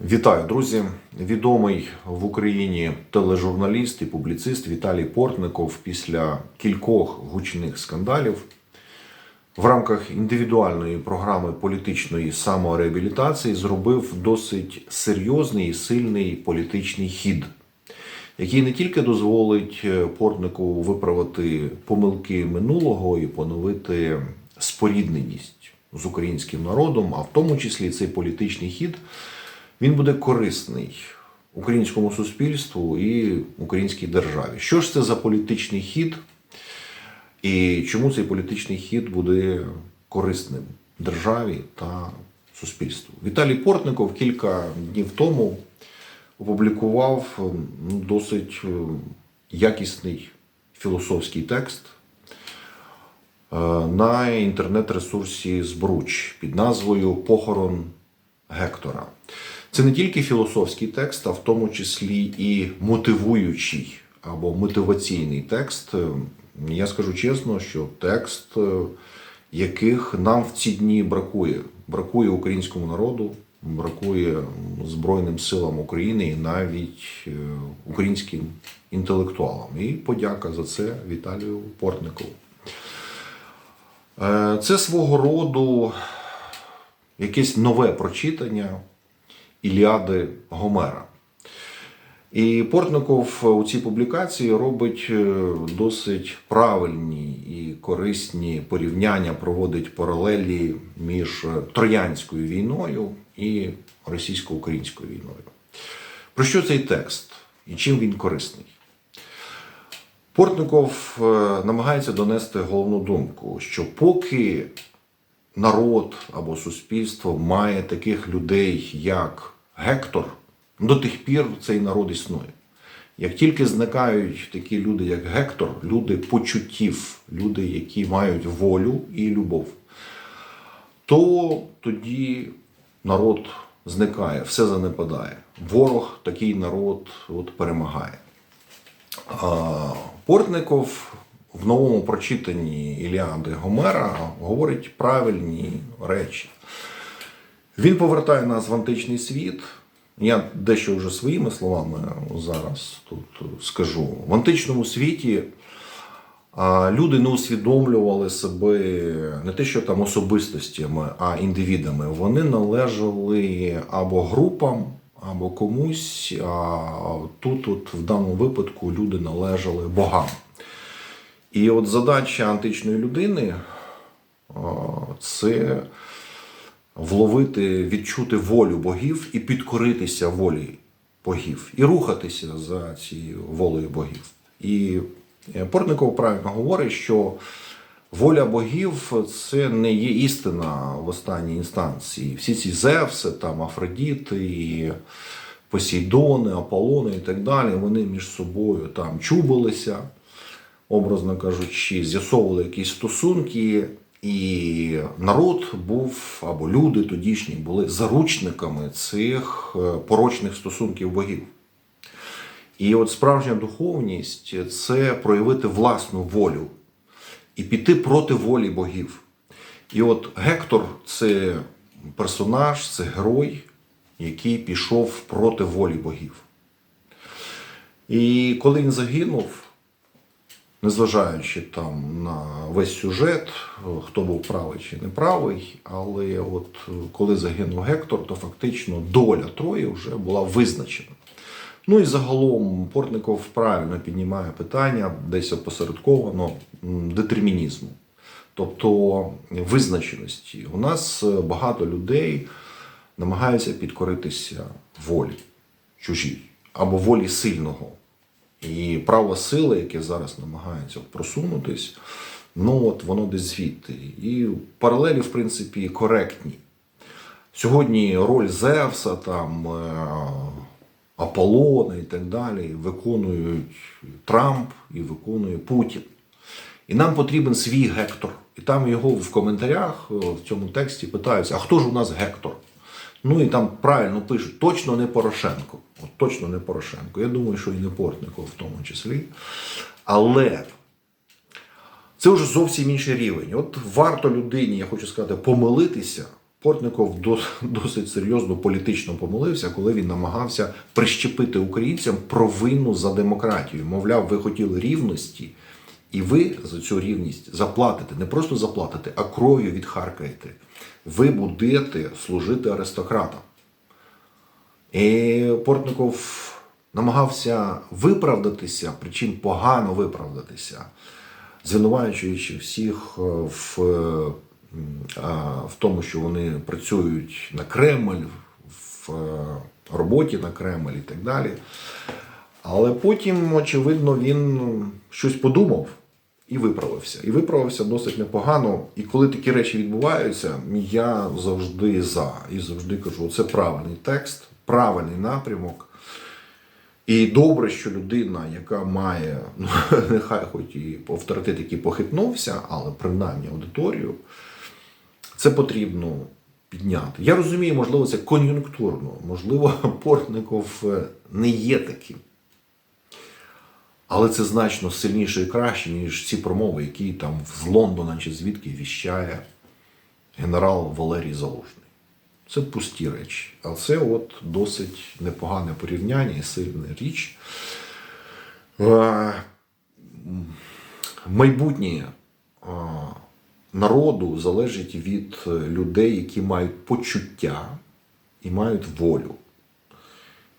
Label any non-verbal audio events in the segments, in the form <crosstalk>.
Вітаю, друзі! Відомий в Україні тележурналіст і публіцист Віталій Портников після кількох гучних скандалів в рамках індивідуальної програми політичної самореабілітації зробив досить серйозний і сильний політичний хід, який не тільки дозволить е, Портнику виправити помилки минулого і поновити спорідненість з українським народом, а в тому числі цей політичний хід він буде корисний українському суспільству і українській державі. Що ж це за політичний хід? І чому цей політичний хід буде корисним державі та суспільству? Віталій Портников кілька днів тому опублікував ну, досить е, якісний філософський текст е, на інтернет-ресурсі Збруч під назвою Похорон Гектора. Це не тільки філософський текст, а в тому числі і мотивуючий або мотиваційний текст. Я скажу чесно, що текст, е, яких нам в ці дні бракує. Бракує українському народу, бракує Збройним силам України і навіть е, українським інтелектуалам. І подяка за це Віталію Портникову. Е, Це свого роду якесь нове прочитання Іліади Гомера. І Портников у цій публікації робить е, досить правильні і корисні порівняння, проводить паралелі між Троянською війною і російсько-українською війною. Про що цей текст і чим він корисний? Портников е, намагається донести головну думку, що поки народ або суспільство має таких людей, як Гектор, до тих пір цей народ існує. Як тільки зникають такі люди, як Гектор, люди почуттів, люди, які мають волю і любов, то тоді народ зникає, все занепадає. Ворог такий народ от, перемагає. Портников в новому прочитанні Іліади Гомера говорить правильні речі. Він повертає нас в античний світ. Я дещо вже своїми словами зараз тут скажу. В античному світі люди не усвідомлювали себе не те, що там особистостями, а індивідами. Вони належали або групам, або комусь. А тут, от, в даному випадку, люди належали богам. І от задача античної людини це вловити, відчути волю богів і підкоритися волі богів, і рухатися за цією волею богів. І Портников правильно говорить, що воля богів це не є істина в останній інстанції. Всі ці Зевси, там, Афродіти, і Посейдони, Аполлони і так далі, вони між собою там чубилися, образно кажучи, з'ясовували якісь стосунки. І народ був або люди тодішні були заручниками цих е, порочних стосунків богів. І от справжня духовність це проявити власну волю і піти проти волі богів. І от Гектор це персонаж, це герой, який пішов проти волі богів. І коли він загинув, незважаючи там на весь сюжет, хто був правий чи не правий, але от коли загинув Гектор, то фактично доля Трої вже була визначена. Ну і загалом Портников правильно піднімає питання десь опосередковано детермінізму, тобто визначеності. У нас багато людей намагаються підкоритися волі чужій або волі сильного. І право сили, яке зараз намагається просунутись, ну от воно десь звідти. І паралелі, в принципі, коректні. Сьогодні роль Зевса, там, Аполлона і так далі виконують Трамп і виконує Путін. І нам потрібен свій Гектор. І там його в коментарях в цьому тексті питаються: а хто ж у нас Гектор? Ну і там правильно пишуть, точно не Порошенко. От Точно не Порошенко. Я думаю, що і не Портников в тому числі. Але це вже зовсім інший рівень. От варто людині, я хочу сказати, помилитися, Портников досить серйозно політично помилився, коли він намагався прищепити українцям провину за демократію. Мовляв, ви хотіли рівності, і ви за цю рівність заплатите, не просто заплатите, а кров'ю відхаркаєте. Ви будете служити аристократам. І Портников намагався виправдатися, причому погано виправдатися, звинувачуючи всіх е, в, е, в тому, що вони працюють на Кремль, в е, роботі на Кремль і так далі. Але потім, очевидно, він щось подумав і виправився. І виправився досить непогано. І коли такі речі відбуваються, я завжди за. І завжди кажу, це правильний текст, правильний напрямок. І добре, що людина, яка має, <laughs> ну, нехай хоч і авторитет, який похитнувся, але принаймні аудиторію, це потрібно підняти. Я розумію, можливо, це кон'юнктурно, можливо, <laughs> Портников е, не є таким. Але це значно сильніше і краще, ніж ці промови, які там з Лондона чи звідки віщає генерал Валерій Залужний. Це пусті речі. А це от досить непогане порівняння і сильна річ. Е, Майбутнє е, народу залежить від людей, які мають почуття і мають волю.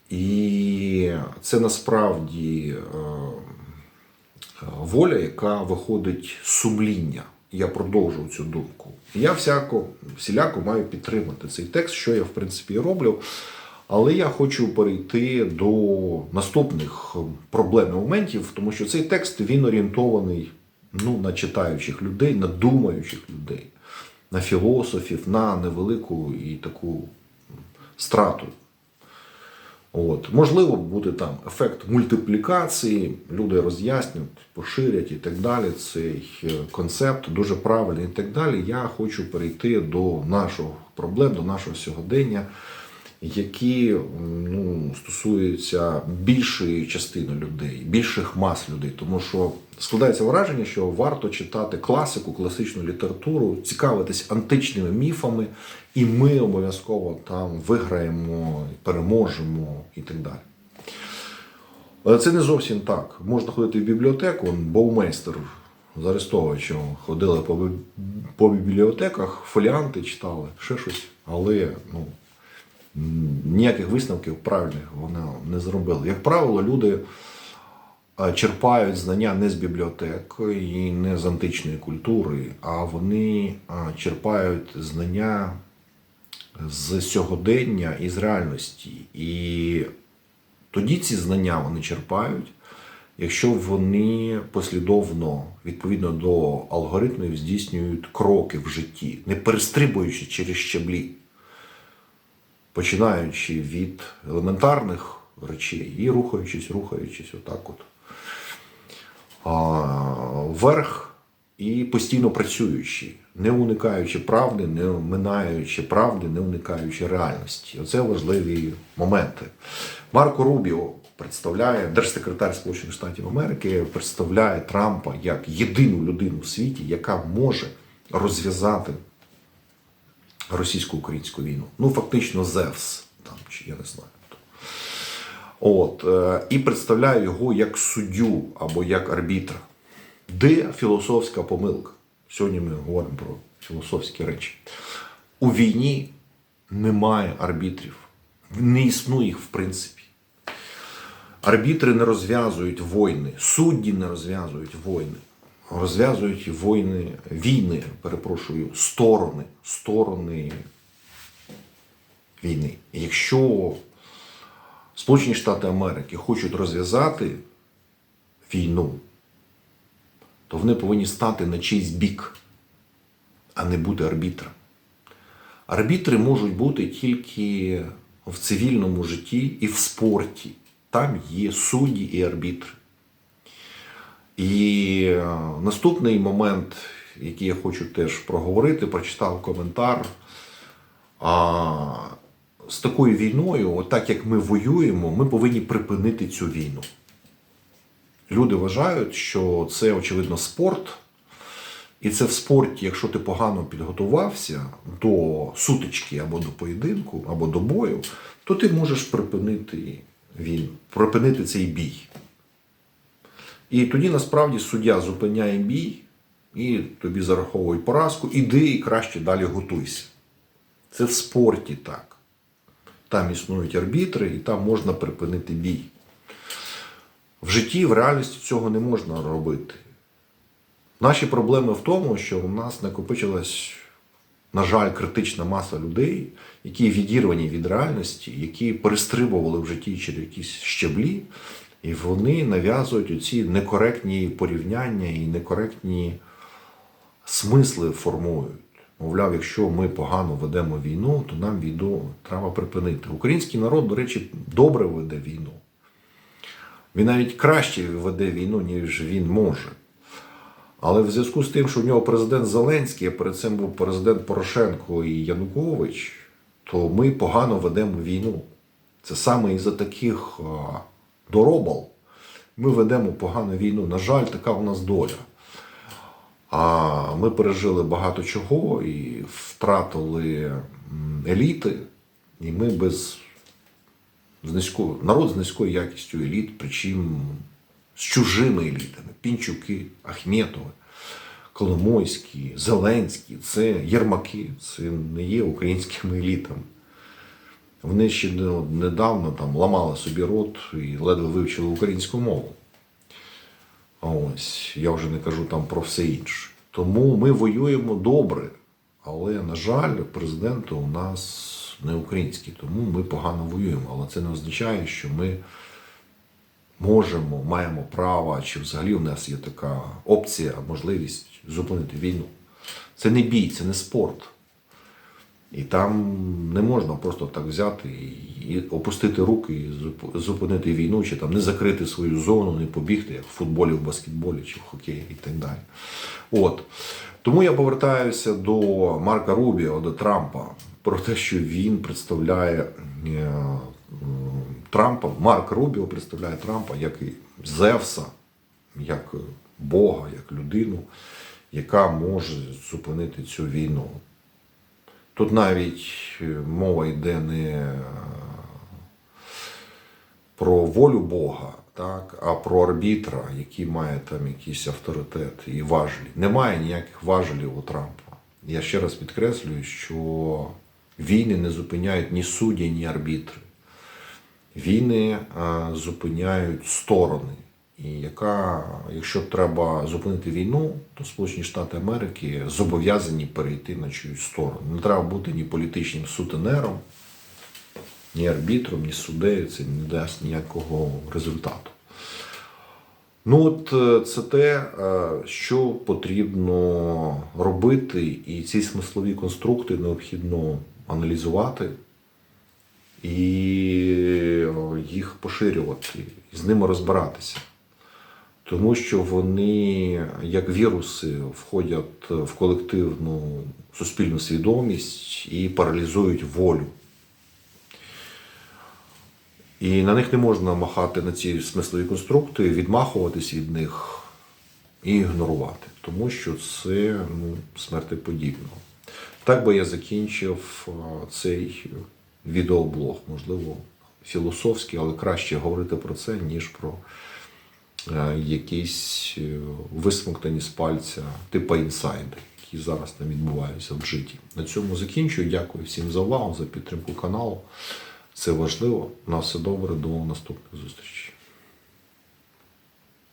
І це насправді е, воля, яка виходить з сумління. Я продовжую цю думку. Я всяко, всіляко маю підтримати цей текст, що я в принципі і роблю. Але я хочу перейти до наступних проблем і моментів, тому що цей текст він орієнтований ну, на читаючих людей, на думаючих людей, на філософів, на невелику і таку страту. От. Можливо, буде там ефект мультиплікації, люди роз'яснюють, поширять і так далі. Цей е, концепт дуже правильний і так далі. Я хочу перейти до нашого проблем, до нашого сьогодення, які ну, стосуються більшої частини людей, більших мас людей. Тому що складається враження, що варто читати класику, класичну літературу, цікавитись античними міфами, і ми обов'язково там виграємо, переможемо і так далі. Але це не зовсім так. Можна ходити в бібліотеку, Боумейстер з Арестовичем ходили по, бібліотеках, фоліанти читали, ще щось, але ну, ніяких висновків правильних вони не зробили. Як правило, люди черпають знання не з бібліотек і не з античної культури, а вони черпають знання з сьогодення і з реальності. І тоді ці знання вони черпають, якщо вони послідовно, відповідно до алгоритмів, здійснюють кроки в житті, не перестрибуючи через щаблі, починаючи від елементарних речей і рухаючись, рухаючись отак от вверх і постійно працюючи, не уникаючи правди, не минаючи правди, не уникаючи реальності. Оце важливі моменти. Марко Рубіо представляє держсекретар Сполучених Штатів Америки, представляє Трампа як єдину людину в світі, яка може розв'язати російсько-українську війну. Ну, фактично, Зевс, там, чи я не знаю. От, е, і представляю його як суддю або як арбітра. Де філософська помилка? Сьогодні ми говоримо про філософські речі. У війні немає арбітрів. Не існує їх в принципі. Арбітри не розв'язують війни, судді не розв'язують війни. Розв'язують війни, війни, перепрошую, сторони, сторони війни. Якщо Сполучені Штати Америки хочуть розв'язати війну, то вони повинні стати на чийсь бік, а не бути арбітром. Арбітри можуть бути тільки в цивільному житті і в спорті. Там є судді і арбітри. І е, наступний момент, який я хочу теж проговорити, прочитав коментар. А, з такою війною, отак як ми воюємо, ми повинні припинити цю війну. Люди вважають, що це, очевидно, спорт, І це в спорті, якщо ти погано підготувався до сутички або до поєдинку, або до бою, то ти можеш припинити він, припинити цей бій. І тоді насправді суддя зупиняє бій і тобі зараховують поразку, іди і краще далі готуйся. Це в спорті так. Там існують арбітри, і там можна припинити бій. В житті, в реальності цього не можна робити. Наші проблеми в тому, що у нас накопичилась, на жаль, критична маса людей, які відірвані від реальності, які перестрибували в житті через якісь щеблі, і вони нав'язують оці некоректні порівняння і некоректні смисли формують. Мовляв, якщо ми погано ведемо війну, то нам війну треба припинити. Український народ, до речі, добре веде війну. Він навіть краще веде війну, ніж він може. Але в зв'язку з тим, що в нього президент Зеленський, а перед цим був президент Порошенко і Янукович, то ми погано ведемо війну. Це саме із-за таких доробал ми ведемо погану війну. На жаль, така у нас доля. А ми пережили багато чого і втратили еліти, і ми без з народ з низькою якістю еліт, причому з чужими елітами. Пінчуки, Ахметови, Коломойські, Зеленські, це Єрмаки, це не є українськими елітами. Вони ще недавно там ламали собі рот і ледве вивчили українську мову. А Ось, я вже не кажу там про все інше. Тому ми воюємо добре, але, на жаль, президент у нас не український, тому ми погано воюємо. Але це не означає, що ми можемо, маємо право, чи взагалі у нас є така опція, можливість зупинити війну. Це не бій, це не спорт. І там не можна просто так взяти і- опустити руки і зупинити війну, чи там не закрити свою зону, не побігти, як в футболі, в баскетболі чи в хокеї і так далі. От. Тому я повертаюся до Марка Рубіо, до Трампа, про те, що він представляє е, Трампа, Марк Рубіо представляє Трампа як Зевса, як Бога, як людину, яка може зупинити цю війну. Тут навіть е, мова йде не е, про волю Бога, так, а про арбітра, який має там якийсь авторитет і важелі. Немає ніяких важелів у Трампа. Я ще раз підкреслюю, що війни не зупиняють ні судді, ні арбітри. Війни е, зупиняють сторони. І яка, якщо треба зупинити війну, то Сполучені Штати Америки зобов'язані перейти на чиюсь сторону. Не треба бути ні політичним сутенером, ні арбітром, ні суддею. Це не дасть ніякого результату. Ну, от е, це те, е, що потрібно робити, і ці смислові конструкти необхідно аналізувати і їх поширювати, і з ними розбиратися. Тому що вони, як віруси, входять в колективну суспільну свідомість і паралізують волю. І на них не можна махати на ці смислові конструкти, відмахуватись від них і ігнорувати, тому що це ну, смертеподібно. Так би я закінчив цей відеоблог, можливо, філософський, але краще говорити про це, ніж про якісь е, висмоктані з пальця типу інсайди, які зараз там відбуваються в житті. На цьому закінчую. Дякую всім за увагу, за підтримку каналу. Це важливо. На все добре, до наступних зустрічей.